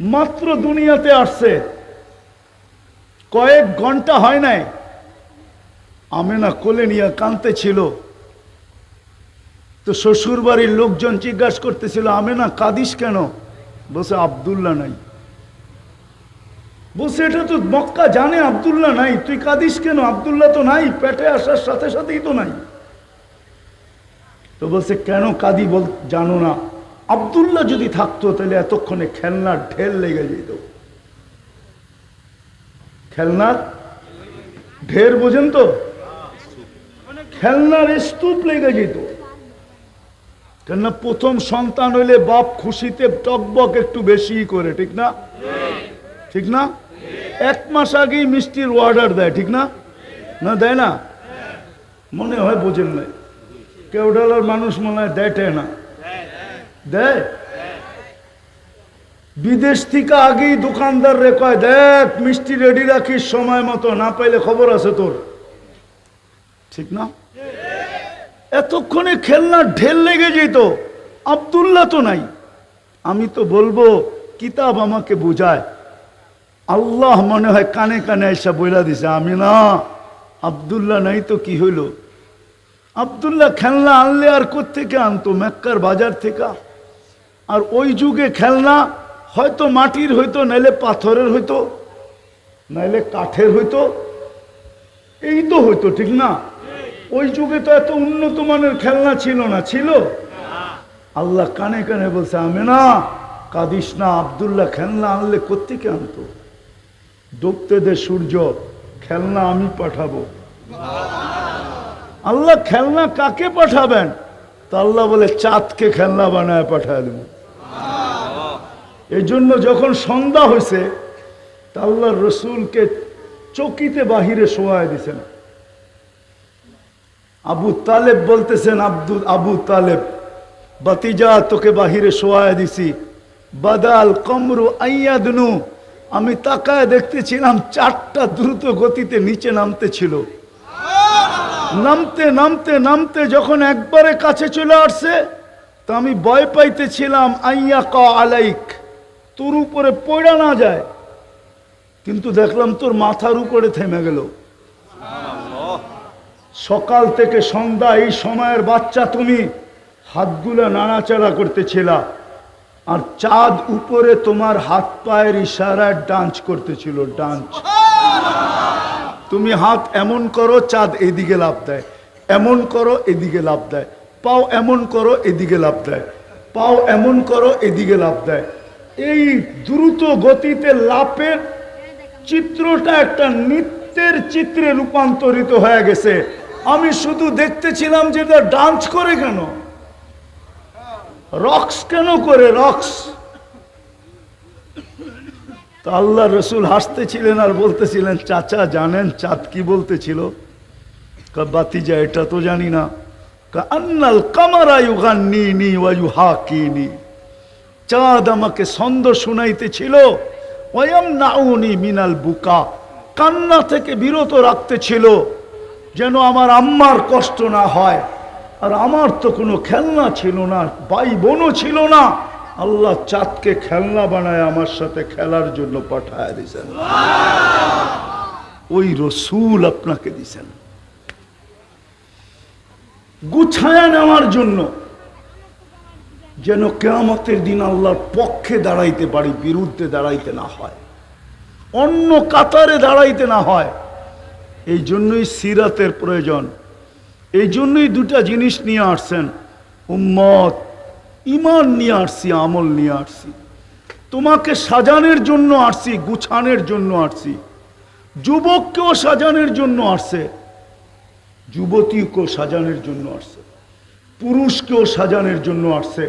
মাত্র দুনিয়াতে আসছে। কয়েক ঘণ্টা হয় নাই। আমেনা কোলে নিয়ে কানতে ছিল তো শ্বশুর বাড়ির লোকজন জিজ্ঞাসা করতেছিল, আমেনা, কাদিস কেন? বসে আবদুল্লাহ নাই। বলছে, এটা তো মক্কা জানে আবদুল্লাহ নাই। তুই কাদিস কেন? আবদুল্লাহ তো নাই, পেটে আসার সাথে সাথেই তো নাই। তো বলছে, কেন কাদি বল, জানো না। আবদুল্লাহ যদি থাকতো, তাহলে এতক্ষণে খেলনার ঢেল লেগে যেত। খেলনার ঢের বোঝেন তো? খেলনার স্তূপ লেগে যেত। কেননা প্রথম সন্তান হইলে বাপ খুশিতে টকবক একটু বেশি করে, ঠিক না? ঠিক না? এক মাস আগেই মিষ্টির অর্ডার দেয়, ঠিক না? না দেয় না? মনে হয় বোঝেন নাই। কেউডালার মানুষ মনে হয় দেয় না। দেয় বিদেশ থেকে আগেই দোকানদার রে কয়, দেখ, মিষ্টি রেডি রাখিস সময় মতো, না পাইলে খবর আছে তোর। ঠিক না? এতক্ষণে খেলনা ঢেল লেগে যেত, আবদুল্লাহ তো নাই। আমি তো বলব, কিতাব আমাকে বুঝায়। আল্লাহ মনে হয় কানে কানে এসে বইলা দিছে আমি না আবদুল্লাহ নাই তো কি হইল? আবদুল্লাহ খেলনা আনলে আর থেকে আনতো? মেক্কার বাজার থেকে আর ওই যুগে খেলনা হয়তো মাটির হইতো, নাইলে পাথরের হইতো, নাইলে কাঠের হইতো, এই তো হইতো, ঠিক না? ওই যুগে তো এত উন্নত মানের খেলনা ছিল না, ছিল? আল্লাহ কানে কানে বলছে আমি না কাদিস না, আবদুল্লাহ, খেলনা আনলে কোত্থেকে আনতো? ডুবতে দে সূর্য, খেলনা আমি পাঠাবো। আল্লাহ, খেলনা কাকে পাঠাবেন? তা আল্লাহ বলে, চাঁদকে খেলনা বানায় পাঠায় দেব। এই জন্য যখন সন্ধ্যা হয়েছে, তা আল্লাহ রসুলকে চকিতে বাহিরে শোয়ায় দিছেন আবু তালেব বলতেছেন আব্দুল আবু তালেব, বাতিজা, তোকে বাহিরে শোয়ায় দিছি। বাদাল কমরু আইয়াদনু, আমি তাকায় দেখতেছিলাম চারটা দ্রুত গতিতে নিচে নামতে ছিল। নামতে নামতে নামতে যখন একবারে কাছে চলে আসছে, তা আমি ভয় পাইতেছিলাম আইয়া ক আলাইক। তোর উপরে পড়া না যায়। কিন্তু দেখলাম তোর মাথার উপরে থেমে গেল। সকাল থেকে সন্ধ্যা, এই সময়ের বাচ্চা তুমি হাতগুলো নাড়াচাড়া করতেছিলা আর চাঁদ উপরে তোমার হাত পায়ের ইশারায় ডান্স করতেছিল, ডান্স। তুমি হাত এমন করো, চাঁদ এদিকে লাভ দেয়। এমন করো, এদিকে লাভ দেয়। পাও এমন করো, এদিকে লাভ দেয়। পাও এমন করো, এদিকে লাভ দেয়। এই দ্রুত গতিতে লাভের চিত্রটা একটা নৃত্যের চিত্রে রূপান্তরিত হয়ে গেছে। আমি শুধু দেখতেছিলাম যে এটা ডান্স করে কেন? রক্স কেন করে রক্স তো আল্লাহ রসুল হাসতেছিলেন আর বলতেছিলেন, চাচা, জানেন চাঁদ কি বলতেছিল? বাতিজা, এটা তো জানি না। কামারা ইউগান্নি নি ওয়ায়ু হাকিনি চাঁদ আমাকে ছন্দ শুনাইতেছিল। ওয়াম নাউনি মিনাল বুকা, কান্না থেকে বিরত রাখতেছিল যেন আমার আম্মার কষ্ট না হয়। আর আমার তো কোনো খেলনা ছিল না ভাই বোনও ছিল না। আল্লাহ চাঁদকে খেলনা বানায় আমার সাথে খেলার জন্য পাঠায় দিয়েছেন। ওই রসুল আপনাকে দিছেন গুছায় নেওয়ার জন্য যেন কেয়ামতের দিন আল্লাহর পক্ষে দাঁড়াইতে পারি বিরুদ্ধে দাঁড়াইতে না হয়, অন্য কাতারে দাঁড়াইতে না হয়। এই জন্যই সিরাতের প্রয়োজন। এই জন্যই দুটা জিনিস নিয়ে আসছেন। উম্মত ইমান নিয়ে আসছি, আমল নিয়ে আসছি। তোমাকে সাজানের জন্য আসছি, গুছানের জন্য আসছি। যুবককেও সাজানের জন্য আসছে, যুবতীকেও সাজানের জন্য আসছে, পুরুষকেও সাজানের জন্য আসছে।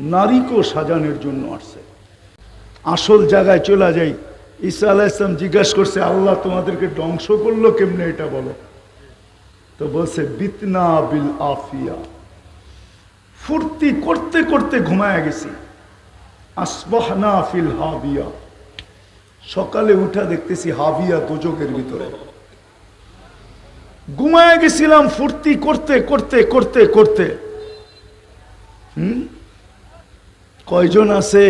নারীকেও সাজানোর জন্য আসছে। আসল জায়গায় চলে যাই। ঈসা আলাহ ইসলাম জিজ্ঞাসা করছে, আল্লাহ তোমাদেরকে ধ্বংস করল কেমনে এটা বলো? তো বলছে, বিতনা বিল আফিয়া। ফুর্তি করতে করতে ঘুমায় গেছি। আসবাহনা ফিল হাবিয়া। সকালে উঠা দেখতেছি হাবিয়া দোজকের ভিতরে। ঘুমায় গেছিলাম ফুর্তি করতে করতে করতে করতে। হুম? কয়জন আছে?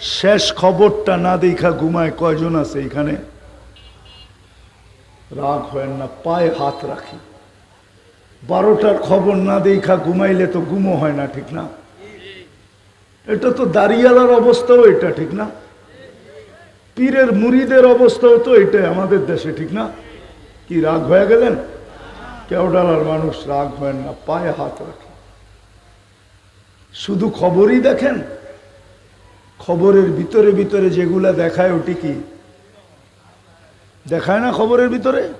শেষ খবরটা না দেখা ঘুমায় কয়জন আছে এখানে? রাগ হয় না, পায়ে হাত রাখি। বারোটার খবর না দেখা ঘুমাইলে তো ঘুমো হয় না, ঠিক না? এটা তো দাঁড়িয়ালার অবস্থাও এটা, ঠিক না? পীরের মুড়িদের অবস্থাও তো এটাই আমাদের দেশে, ঠিক না? কি রাগ হয়ে গেলেন? কেওডালার মানুষ রাগ হয় না, পায়ে হাত রাখে। শুধু খবরই দেখেন? খবরের ভিতরে ভিতরে যেগুলা দেখায় ওটি কি? দেখায় না খবরের ভিতরে?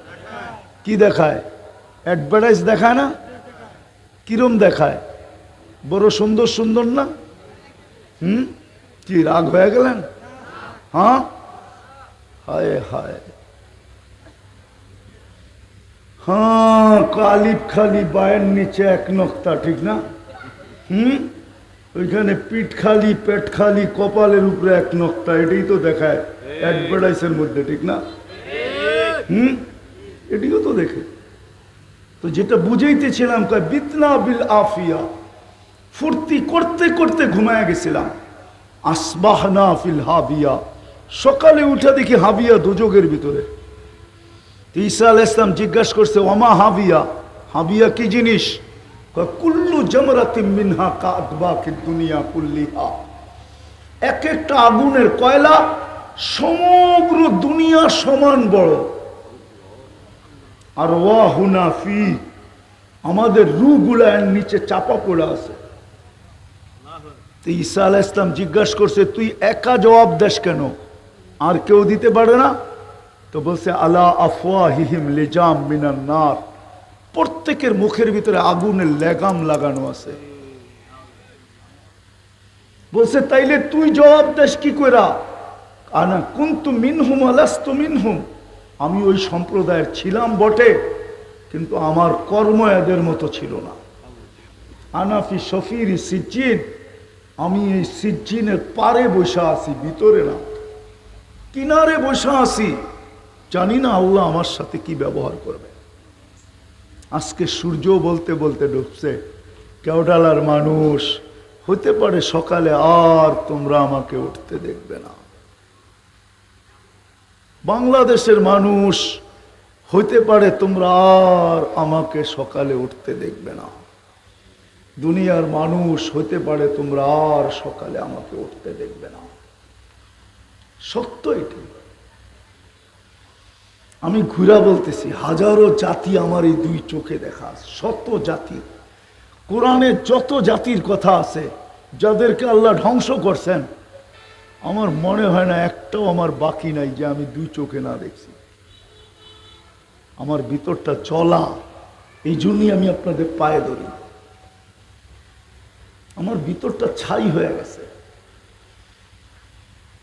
কি দেখায়? অ্যাডভার্টাইজ দেখায় না? কিরম দেখায়? বড় সুন্দর সুন্দর না? হুম? কি রাগ হয়ে গেলেন? হ্যাঁ? হায় হায়। হ্যাঁ কালিপ খালি বায়ের নিচে এক নক্তা, ঠিক না? হুম? ওইখানে পিঠ খালি পেট খালি কপালের উপরে এক নক্তা এটাই তো দেখায়। অ্যাডভার্টাইজের মধ্যে ঠিক না? হুম? এটিও তো দেখে। তো যেটা বুঝাইতেছিলাম কয় বিতনা বিল আফিয়া। ফুর্তি করতে করতে ঘুমায় গেছিলাম। আসবাহনা ফিল হাবিয়া। সকালে উঠে দেখি হাবিয়া দুযোগের ভিতরে। ঈসা আল ইসলাম জিজ্ঞাসা করছে ওমা হাবিয়া? হাবিয়া কি জিনিস? কুল্লু জমরাতিম মিনহা কাতবা কি দুনিয়া কুল্লিহা। এক একটা আগুনের কয়লা সমগ্র দুনিয়া সমান বড়। আর ওয়া হুনা ফি, আমাদের রুগুলা এর নিচে চাপা পড়ে আছে। ঈসা আলাহ ইসলাম জিজ্ঞাসা করছে, তুই একা জবাব দেশ কেন? আর কেউ দিতে পারে না? তো বলছে, আলা আফওয়াহিহিম লিজাম মিনান নার। প্রত্যেকের মুখের ভিতরে আগুনের লেগাম লাগানো আছে। বলছে, তাইলে তুই জবাব দেশ কি কইরা? আনা কুন্তু মিনহুম আলাস্তু মিনহুম। আমি ওই সম্প্রদায়ের ছিলাম বটে, কিন্তু আমার কর্ম এদের মতো ছিল না। আনাফি শফির সিজ্জিন। আমি এই সিজ্জিনের পারে বসে আছি, ভিতরে না। কিনারে বসে আছি? জানি না, আল্লাহ আমার সাথে কি ব্যবহার করবে। আজকে সূর্য বলতে বলতে ডুবছে কেওডালার মানুষ, হতে পারে সকালে আর তোমরা আমাকে উঠতে দেখবে না। বাংলাদেশের মানুষ হইতে পারে তোমরা আর আমাকে সকালে উঠতে দেখবে না। দুনিয়ার মানুষ হইতে পারে তোমরা আর সকালে আমাকে উঠতে দেখবে না। সত্য এটি। আমি ঘুরা বলতেছি, হাজারো জাতি আমার এই দুই চোখে দেখা শত জাতি। কোরআনে যত জাতির কথা আছে, যাদেরকে আল্লাহ ধ্বংস করছেন, আমার মনে হয় না একটাও আমার বাকি নাই যে আমি দুই চোখে না দেখছি। আমার ভিতরটা চলা এই জন্যই আমি আপনাদের পায়ে ধরি। আমার ভিতরটা ছাই হয়ে গেছে।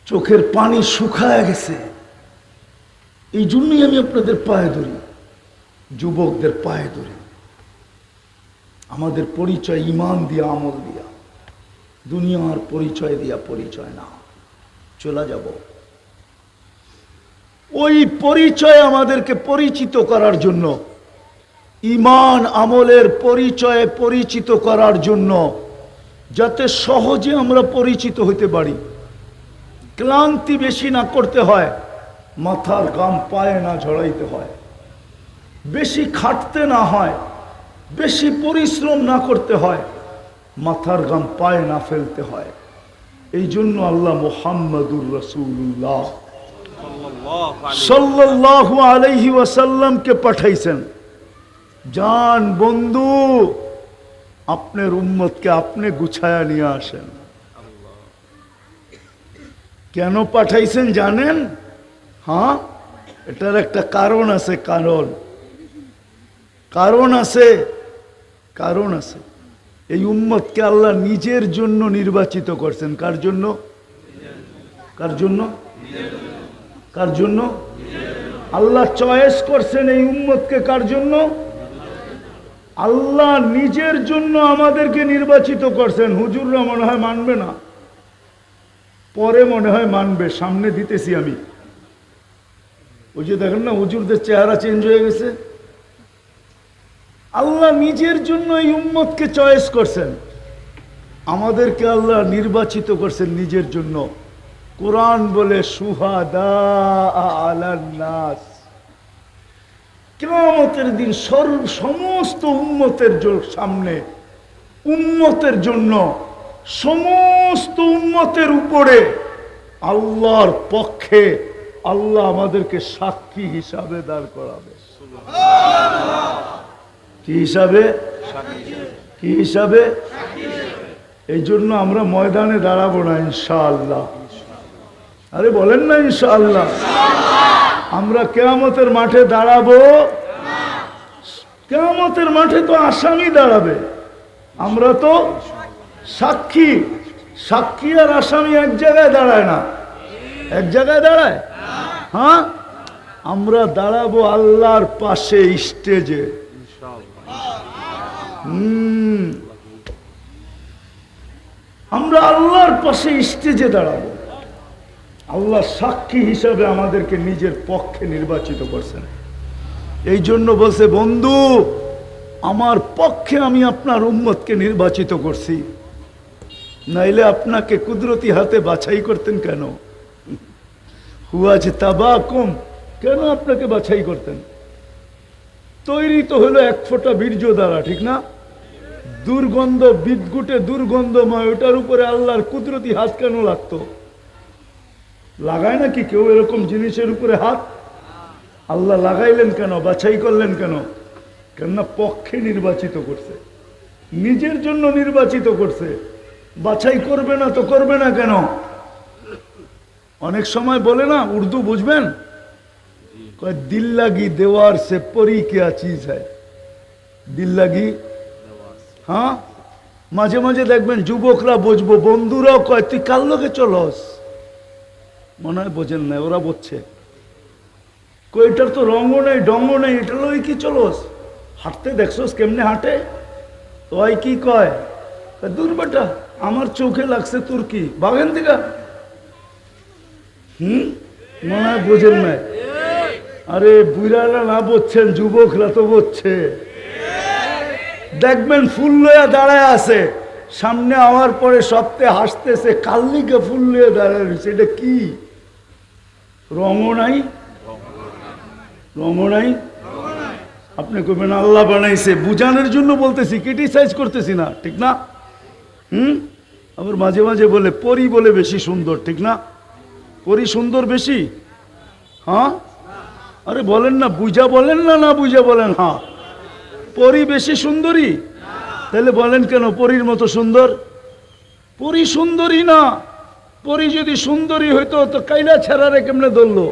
চোখের পানি শুকায় গেছে। এই জন্যই আমি আপনাদের পায়ে ধরি, যুবকদের পায়ে ধরি। আমাদের পরিচয় ইমান দিয়া, আমল দিয়া। দুনিয়ার পরিচয় দিয়া পরিচয় না। চলে যাব। ওই পরিচয় আমাদেরকে পরিচিত করার জন্য, ইমান, আমলের পরিচয়ে পরিচিত করার জন্য, যাতে সহজে আমরা পরিচিত হতে পারি। ক্লান্তি বেশি না করতে হয়। মাথার গাম পায়ে না ঝড়াইতে হয়। বেশি খাটতে না হয়, বেশি পরিশ্রম না করতে হয়, মাথার গাম পায়ে না ফেলতে হয়। এই জন্য আল্লাহ মোহাম্মদুর রসুল্লাহ সাল্লাল্লাহু আলাইহি ওয়াসাল্লামকে পাঠাইছেন যান বন্ধু, আপনার উম্মতকে আপনি গুছায়া নিয়ে আসেন। কেন পাঠাইছেন জানেন? হ্যাঁ? এটার একটা কারণ আছে, কারণ। কারণ আছে কারণ আছে। এই উম্মতকে আল্লাহ নিজের জন্য নির্বাচিত করছেন। কার জন্য? কার জন্য? কার জন্য? আল্লাহ চয়েস করছেন এই উম্মতকে কার জন্য? আল্লাহ নিজের জন্য আমাদেরকে নির্বাচিত করছেন। হুজুররা মনে হয় মানবে না। পরে মনে হয় মানবে। সামনে দিতেছি আমি। ওই যে দেখেন না, হুজুরদের চেহারা চেঞ্জ হয়ে গেছে। আল্লাহ নিজের জন্য এই উম্মতকে চয়েস করছেন। আমাদেরকে আল্লাহ নির্বাচিত করছেন নিজের জন্য। কোরআন বলে নাস। কেমতের দিন সর্ব, সমস্ত উম্মতের সামনে, উম্মতের জন্য সমস্ত উম্মতের উপরে আল্লাহর পক্ষে আল্লাহ আমাদেরকে সাক্ষী হিসাবে দাঁড় করাবে। কি হিসাবে? কি হিসাবে? এই জন্য আমরা ময়দানে দাঁড়াবো না, ইনশাআল্লাহ। আরে বলেন না, ইনশাআল্লাহ। আমরা কেয়ামতের মাঠে দাঁড়াবো। কেয়ামতের মাঠে তো আসামি দাঁড়াবে। আমরা তো সাক্ষী। সাক্ষী আর আসামি এক জায়গায় দাঁড়ায় না। এক জায়গায় দাঁড়ায়? হ্যাঁ? আমরা দাঁড়াবো আল্লাহর পাশে স্টেজে হুম। আমরা আল্লাহর পাশে স্টেজে দাঁড়াবো। আল্লাহ সাক্ষী হিসাবে আমাদেরকে নিজের পক্ষে নির্বাচিত করছেন। এই জন্য বলছে, বন্ধু, আমার পক্ষে আমি আপনার উম্মতকে নির্বাচিত করছি। নাইলে আপনাকে কুদরতি হাতে বাছাই করতেন কেন? তাবাকুম কেন আপনাকে বাছাই করতেন? তৈরি তো হলো এক ফোঁটা বীর্য দ্বারা, ঠিক না? দুর্গন্ধ বিদ্যুটে দুর্গন্ধময়, ওটার উপরে আল্লাহর কুদরতি হাত কেন লাগতো? লাগায় নাকি কেউ এরকম জিনিসের উপরে হাত? আল্লাহ লাগাইলেন কেন? বাছাই করলেন কেন? কেননা পক্ষে নির্বাচিত করছে। নিজের জন্য নির্বাচিত করছে। বাছাই করবে না তো করবে না কেন? অনেক সময় বলে না, উর্দু বুঝবেন? দিল লাগি দেওয়ার সে পরি কেয়া চিজ হ্যায়? দিল লাগি হ্যাঁ? মাঝে মাঝে দেখবেন যুবকরা বুঝব, বন্ধুরাও কয়, তুই কার লোকে চলস? মনে হয় বোঝেন না, ওরা বুঝছে। কই এটার তো রঙও নেই ডঙ্গ নেই, এটা লই কি চলস? হাঁটতে দেখছোস কেমনে হাঁটে? ওই কি কয় দূর বেটা, আমার চোখে লাগছে তোর কি বাগেন দিকা হুম? মনে হয় বোঝেন না আরে বুড়ারা না বুঝছেন যুবকরা তো বুঝছে দেখবেন ফুল লইয়া দাঁড়ায় আছে। সামনে আমার পরে সপ্তাহে হাসতেছে কাল্লিকে ফুল লইয়া দাঁড়ায় রয়েছে? এটা কি? রঙও নাই? রঙও নাই? আপনি কবেন আল্লাহ বানাইছে। বুঝানোর জন্য বলতেছি ক্রিটিসাইজ করতেছি না, ঠিক না? হুম? আবার মাঝে মাঝে বলে, পরি বলে বেশি সুন্দর, ঠিক না? পরি সুন্দর বেশি? হ্যাঁ? আরে বলেন না, বুঝা বলেন না না বুঝা বলেন হ্যাঁ। পরি বেশি সুন্দরী? তাহলে বলেন কেন, পরীর মতো সুন্দর? পরি সুন্দরী না। পরি যদি সুন্দরী হইতো, তো কাইলা ছেড়ারে কেমনে ধরলো?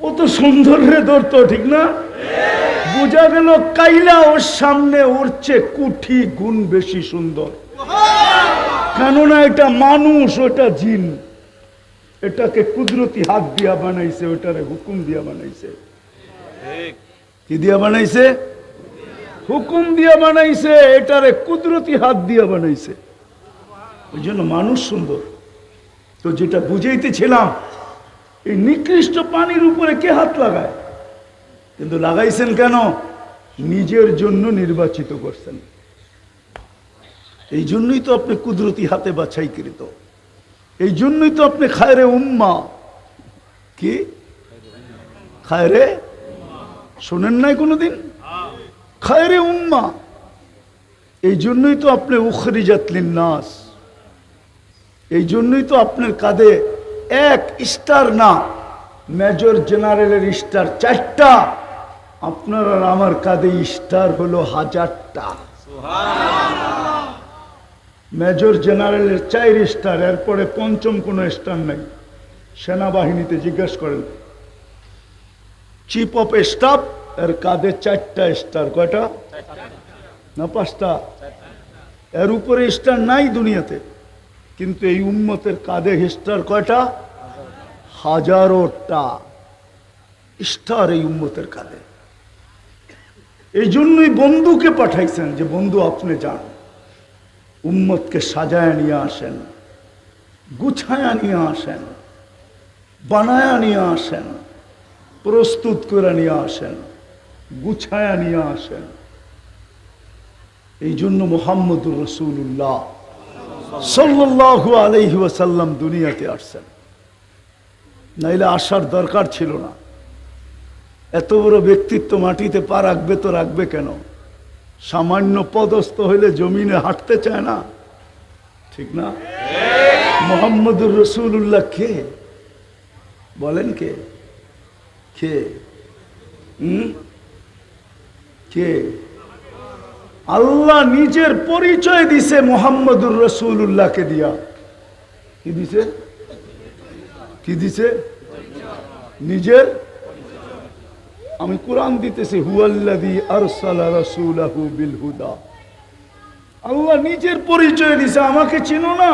ও তো সুন্দর রে ধরতো, ঠিক না? বোঝা গেল, কাইলা ওর সামনে চেয়ে কুঠি গুণ বেশি সুন্দর। কেননা এটা মানুষ ওটা জিন। এটাকে কুদরতি হাত দিয়া বানাইছে ওটারে হুকুম দিয়া বানাইছে। কি দিয়া বানাইছে? হুকুম দিয়া বানাইছে এটারে কুদরতি হাত দিয়া বানাইছে। ওই জন্য মানুষ সুন্দর। তো যেটা বুঝাইতেছিলাম এই নিকৃষ্ট পানির উপরে কে হাত লাগায়? কিন্তু লাগাইছেন কেন? নিজের জন্য নির্বাচিত করছেন। এই জন্যই তো আপনি কুদরতি হাতে বাছাইকৃত এই জন্যই তো আপনি খায়রে উম্মা। কি? খায়রে? শোনেন নাই কোনোদিন? খায়রে উম্মা। এই জন্যই তো আপনি উখরিজাতলিন নাস এই জন্যই তো আপনার কাঁধে এক স্টার না, মেজর জেনারেলের স্টার চারটা। আপনার আর আমার কাঁধে স্টার হলো হাজারটা। মেজর জেনারেলের চার স্টার, এরপরে পঞ্চম কোনো স্টার নাই। সেনাবাহিনীতে জিজ্ঞেস করেন চিফ অফ স্টাফ এর কাঁধে চারটা স্টার কয়টা? না, পাঁচটা। এর উপরে স্টার নাই দুনিয়াতে, কিন্তু এই উম্মতের কাঁধে স্টার কয়টা? হাজারোটা স্টার এই উম্মতের কাঁধে। এই জন্যই বন্ধুকে পাঠাইছেন যে বন্ধু আপনি যান। উম্মতকে সাজায় নিয়ে আসেন, গুছায়া নিয়ে আসেন, বানায়া নিয়ে আসেন, প্রস্তুত করে নিয়ে আসেন, গুছায়া নিয়ে আসেন। এই জন্য মোহাম্মদুর রসুল্লাহ সাল্লাল্লাহু আলাইহি ওয়াসাল্লাম দুনিয়াতে আসছেন। নাইলে আসার দরকার ছিল না। এত বড় ব্যক্তিত্ব মাটিতে পা রাখবে তো রাখবে কেন? সামান্য পদস্থ হইলে জমিনে হাঁটতে চায় না। ঠিক না? মোহাম্মদুর রসুল্লাহ কে? বলেন কে? কে? কে? আল্লাহ নিজের পরিচয় দিছে মোহাম্মদুর রসুল্লাহকে দিয়া। কি দিছে? কি দিছে? নিজের আমি কোরআন দিতেছি হুয়াল্লাদি আরসালা রাসূলাহু বিল হুদা আল্লাহ নিজের পরিচয় দিছে, আমাকে চিনো না।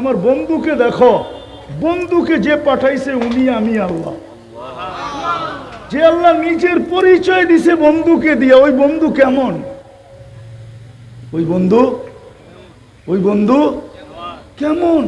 আমার বন্ধুকে দেখো, বন্ধুকে যে পাঠাইছে উনি আমি আল্লাহ। যে আল্লাহ নিজের পরিচয় দিছে বন্ধুকে দিয়ে, ওই বন্ধু কেমন? ওই বন্ধু? ওই বন্ধু? কেমন?